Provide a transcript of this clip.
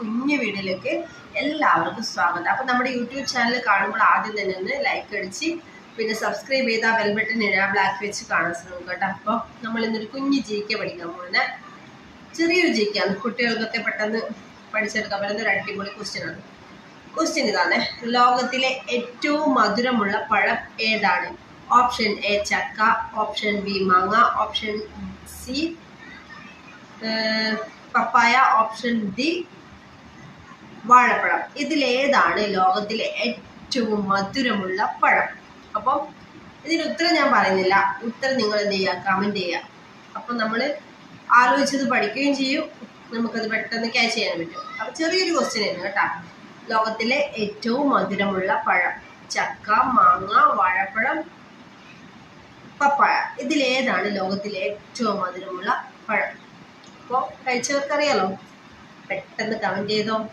കുഞ്ഞു വീഡിയോയിലേക്ക് എല്ലാവർക്കും സ്വാഗതം. അപ്പോൾ നമ്മുടെ യൂട്യൂബ് ചാനൽ കാണുമ്പോൾ ആദ്യം തന്നെ ഒന്ന് ലൈക്ക് അടിച്ച് പിന്നെ സബ്സ്ക്രൈബ് ചെയ്താൽ ബെൽ ബട്ടൺ ബ്ലാക്ക് വെച്ച് കാണാൻ ശ്രമിക്കും കേട്ടോ. അപ്പോൾ നമ്മൾ ഇന്നൊരു കുഞ്ഞു ജിക്കെ പഠിക്കാൻ പോകുന്നത് ചെറിയൊരു ജിക്കാണ് കുട്ടികൾക്കൊക്കെ പെട്ടെന്ന് പഠിച്ചെടുക്കാൻ പറ്റുന്ന ഒരു അടിപൊളി ക്വസ്റ്റ്യനാണ് ക്വസ്റ്റ്യൻ ഇതാണ്. ലോകത്തിലെ ഏറ്റവും മധുരമുള്ള പഴം ഏതാണ്? ഓപ്ഷൻ എ ചക്ക ഓപ്ഷൻ ബി മാങ്ങ ഓപ്ഷൻ സി പപ്പായ ഓപ്ഷൻ ഡി വാഴപ്പഴം. ഇതിലേതാണ് ലോകത്തിലെ ഏറ്റവും മധുരമുള്ള പഴം. അപ്പം ഇതിന് ഉത്തരം ഞാൻ പറയുന്നില്ല. ഉത്തരം നിങ്ങൾ എന്ത് ചെയ്യുക? കമന്റ് ചെയ്യുക. അപ്പം നമ്മൾ ആലോചിച്ചത് പഠിക്കുകയും ചെയ്യും. നമുക്കത് പെട്ടെന്ന് ക്യാച്ച് ചെയ്യാൻ പറ്റും. അപ്പം ചെറിയൊരു ക്വസ്റ്റ്യൻ ആയിരുന്നു കേട്ടോ. ലോകത്തിലെ ഏറ്റവും മധുരമുള്ള പഴം. ചക്ക മാങ്ങ വാഴപ്പഴം പപ്പായ. ഇതിലേതാണ് ലോകത്തിലെ ഏറ്റവും മധുരമുള്ള പഴം. അപ്പോൾ കഴിച്ചവർക്കറിയാലോ? പെട്ടെന്ന് കമന്റ് ചെയ്തോ?